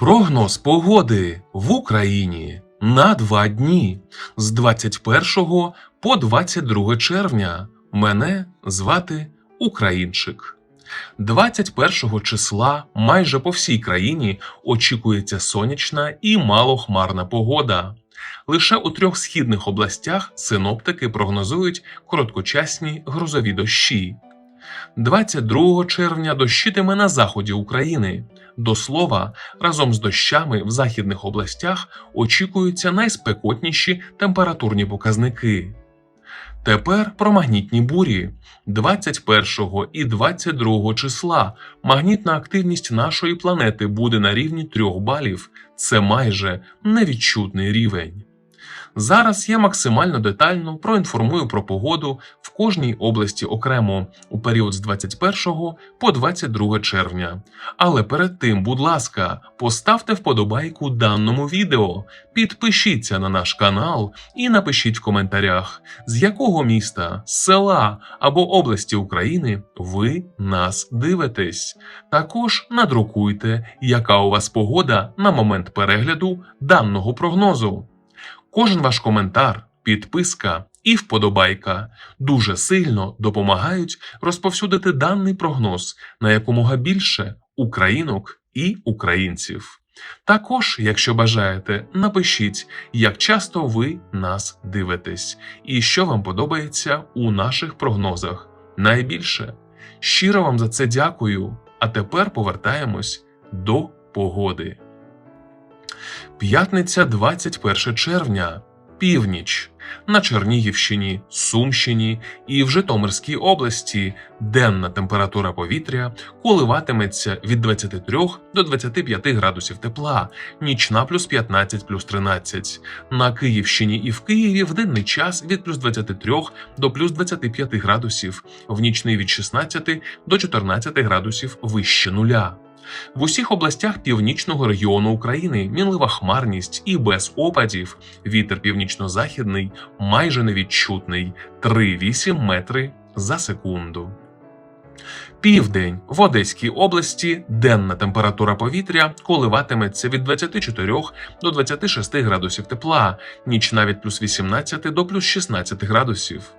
Прогноз погоди в Україні на два дні з 21 по 22 червня. Мене звати Українчик. 21 числа майже по всій країні очікується сонячна і малохмарна погода. Лише у трьох східних областях синоптики прогнозують короткочасні грозові дощі. 22 червня дощитиме на заході України. До слова, разом з дощами в західних областях очікуються найспекотніші температурні показники. Тепер про магнітні бурі. 21 і 22 числа магнітна активність нашої планети буде на рівні 3 балів. Це майже невідчутний рівень. Зараз я максимально детально проінформую про погоду в кожній області окремо у період з 21 по 22 червня. Але перед тим, будь ласка, поставте вподобайку даному відео, підпишіться на наш канал і напишіть в коментарях, з якого міста, села або області України ви нас дивитесь. Також надрукуйте, яка у вас погода на момент перегляду даного прогнозу. Кожен ваш коментар, підписка і вподобайка дуже сильно допомагають розповсюдити даний прогноз на якомога більше українок і українців. Також, якщо бажаєте, напишіть, як часто ви нас дивитесь і що вам подобається у наших прогнозах. Найбільше. Щиро вам за це дякую. А тепер повертаємось до погоди. П'ятниця 21 червня. Північ на Чернігівщині, Сумщині і в Житомирській області денна температура повітря коливатиметься від 23 до 25 градусів тепла, нічна плюс 15 плюс 13. На Київщині і в Києві в денний час від плюс 23 до плюс 25 градусів, в нічний від 16 до 14 градусів вище нуля. В усіх областях північного регіону України мінлива хмарність і без опадів. Вітер північно-західний майже невідчутний 3,8 метри за секунду. Південь в Одеській області денна температура повітря коливатиметься від 24 до 26 градусів тепла, нічна від плюс 18 до плюс 16 градусів.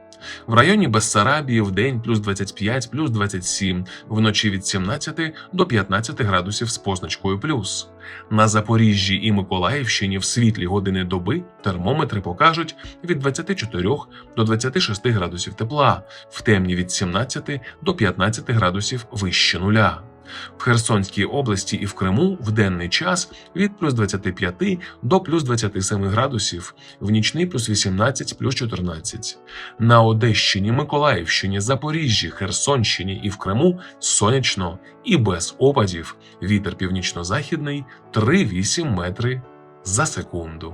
В районі Бессарабії в день плюс 25, плюс 27, вночі від 17 до 15 градусів з позначкою плюс. На Запоріжжі і Миколаївщині в світлі години доби термометри покажуть від 24 до 26 градусів тепла, в темні від 17 до 15 градусів вище нуля. В Херсонській області і в Криму в денний час від плюс 25 до плюс 27 градусів, в нічний плюс 18 плюс 14. На Одещині, Миколаївщині, Запоріжжі, Херсонщині і в Криму сонячно і без опадів. Вітер північно-західний 3,8 метри за секунду.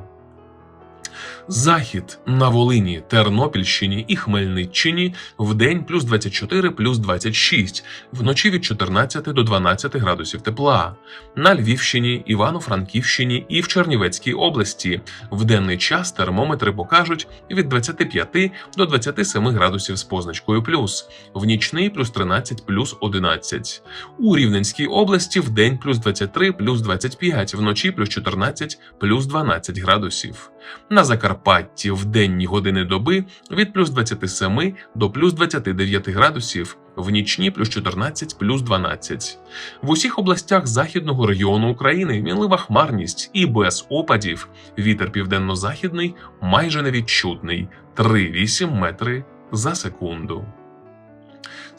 Захід на Волині, Тернопільщині і Хмельниччині в день плюс 24 плюс 26, вночі від 14 до 12 градусів тепла. На Львівщині, Івано-Франківщині і в Чернівецькій області в денний час термометри покажуть від 25 до 27 градусів з позначкою плюс, в нічний плюс 13 плюс 11. У Рівненській області в день плюс 23 плюс 25, вночі плюс 14 плюс 12 градусів. На Закарпатті в денні години доби від плюс 27 до плюс 29 градусів, в нічні плюс 14 плюс 12. В усіх областях західного регіону України мінлива хмарність і без опадів. Вітер південно-західний майже невідчутний 3,8 метри за секунду.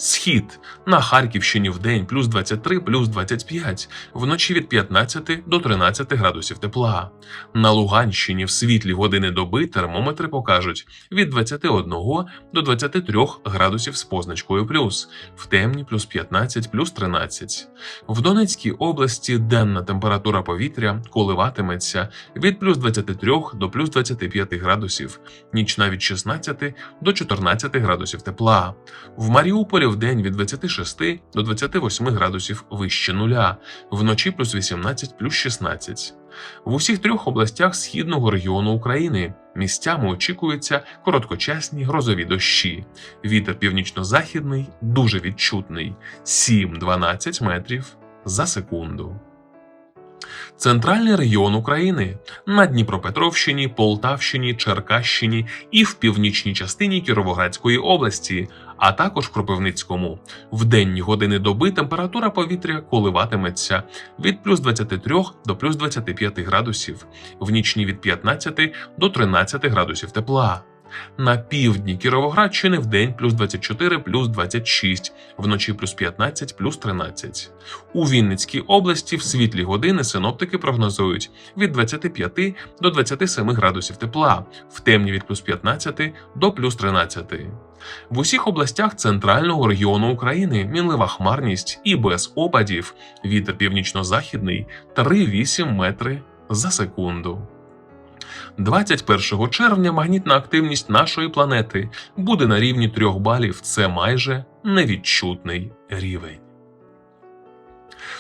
Схід на Харківщині в день плюс 23 плюс 25, вночі від 15 до 13 градусів тепла. На Луганщині в світлі години доби термометри покажуть від 21 до 23 градусів з позначкою плюс, в темні плюс 15 плюс 13. В Донецькій області денна температура повітря коливатиметься від плюс 23 до плюс 25 градусів, нічна від 16 до 14 градусів тепла. В Маріуполі в день від 26 до 28 градусів вище нуля, вночі плюс 18 плюс 16. В усіх трьох областях східного регіону України місцями очікуються короткочасні грозові дощі. Вітер північно-західний дуже відчутний 7-12 метрів за секунду. Центральний регіон України на Дніпропетровщині, Полтавщині, Черкащині і в північній частині Кіровоградської області, а також в Кропивницькому. В денні години доби температура повітря коливатиметься від плюс 23 до плюс 25 градусів, в нічні від 15 до 13 градусів тепла. На півдні Кіровоградщини в день плюс 24, плюс 26, вночі плюс 15, плюс 13. У Вінницькій області в світлі години синоптики прогнозують від 25 до 27 градусів тепла, в темні від плюс 15 до плюс 13. В усіх областях центрального регіону України мінлива хмарність і без опадів. Вітер північно-західний 3,8 метри за секунду. 21 червня магнітна активність нашої планети буде на рівні 3 балів. Це майже невідчутний рівень.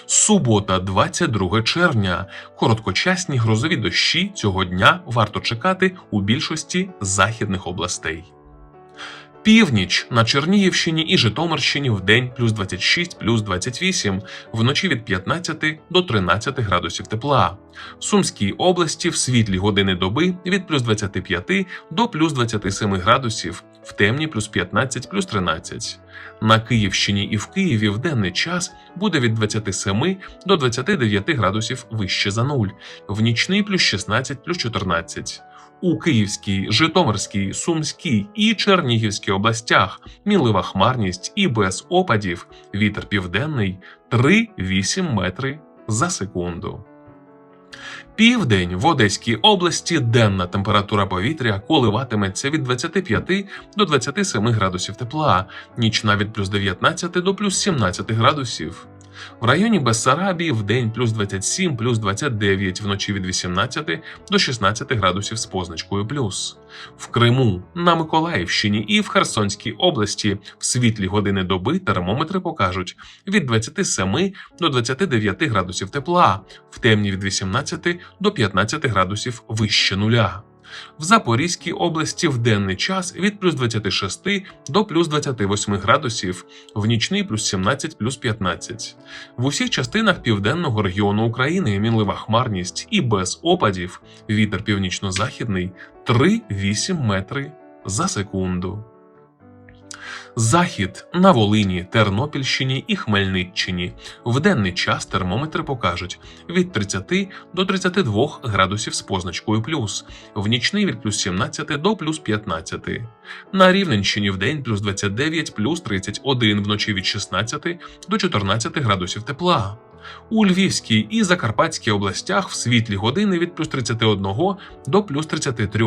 Субота, 22 червня. Короткочасні грозові дощі цього дня варто чекати у більшості західних областей. Північ на Чернігівщині і Житомирщині в день плюс 26, плюс 28, вночі від 15 до 13 градусів тепла. В Сумській області в світлі години доби від плюс 25 до плюс 27 градусів, в темні плюс 15, плюс 13. На Київщині і в Києві в денний час буде від 27 до 29 градусів вище за нуль, в нічний плюс 16, плюс 14. У Київській, Житомирській, Сумській і Чернігівській областях мінлива хмарність і без опадів вітер південний 3-8 метри за секунду. Південь в Одеській області денна температура повітря коливатиметься від 25 до 27 градусів тепла, нічна від плюс 19 до плюс 17 градусів. В районі Бессарабії в день плюс 27, плюс 29, вночі від 18 до 16 градусів з позначкою плюс. В Криму, на Миколаївщині і в Херсонській області в світлі години доби термометри покажуть від 27 до 29 градусів тепла, в темні від 18 до 15 градусів вище нуля. В Запорізькій області в денний час від плюс 26 до плюс 28 градусів, в нічний плюс 17 плюс 15. В усіх частинах південного регіону України мінлива хмарність і без опадів вітер північно-західний 3-8 метри за секунду. Захід на Волині, Тернопільщині і Хмельниччині. В денний час термометри покажуть від 30 до 32 градусів з позначкою плюс, в нічний від плюс 17 до плюс 15. На Рівненщині в день плюс 29, плюс 31, вночі від 16 до 14 градусів тепла. У Львівській і Закарпатській областях в світлі години від плюс 31 до плюс 33,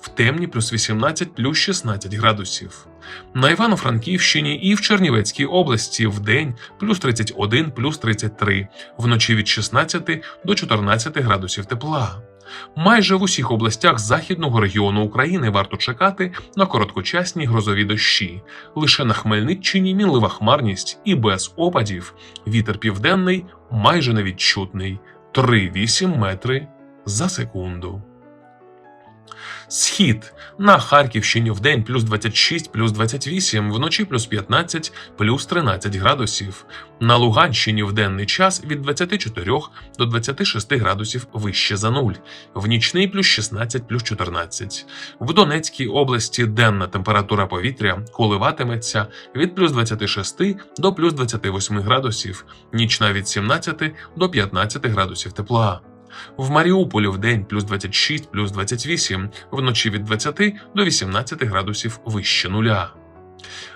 в темні плюс 18 плюс 16 градусів. На Івано-Франківщині і в Чернівецькій області в день плюс 31 плюс 33, вночі від 16 до 14 градусів тепла. Майже в усіх областях західного регіону України варто чекати на короткочасні грозові дощі. Лише на Хмельниччині мінлива хмарність і без опадів. Вітер південний майже невідчутний 3-8 метри за секунду. Схід на Харківщині в день плюс 26, плюс 28, вночі плюс 15, плюс 13 градусів. На Луганщині в денний час від 24 до 26 градусів вище за нуль, в нічний плюс 16, плюс 14. В Донецькій області денна температура повітря коливатиметься від плюс 26 до плюс 28 градусів, нічна від 17 до 15 градусів тепла. В Маріуполі в день плюс 26, плюс 28, вночі від 20 до 18 градусів вище нуля.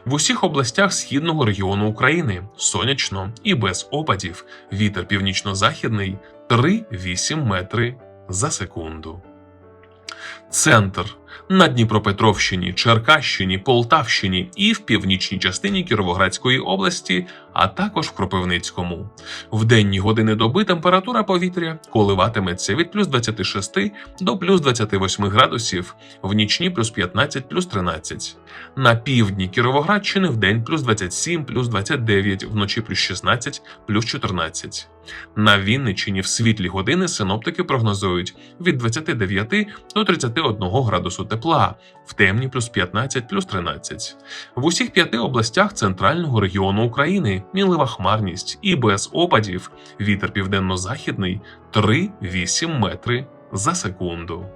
В усіх областях східного регіону України сонячно і без опадів. Вітер північно-західний 3-8 метри за секунду. Центр на Дніпропетровщині, Черкащині, Полтавщині і в північній частині Кіровоградської області, а також в Кропивницькому. В денні години доби температура повітря коливатиметься від плюс 26 до плюс 28 градусів, в нічні плюс 15 плюс 13. На півдні Кіровоградщини в день плюс 27 плюс 29, вночі плюс 16 плюс 14. На Вінниччині в світлі години синоптики прогнозують від 29 до 31 градусу тепла, в темні плюс 15 плюс 13. В усіх п'яти областях центрального регіону України мінлива хмарність і без опадів вітер південно-західний 3-8 метри за секунду.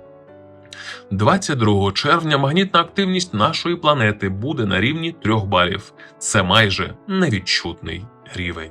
22 червня магнітна активність нашої планети буде на рівні 3 балів. Це майже невідчутний рівень.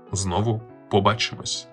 знову побачимось.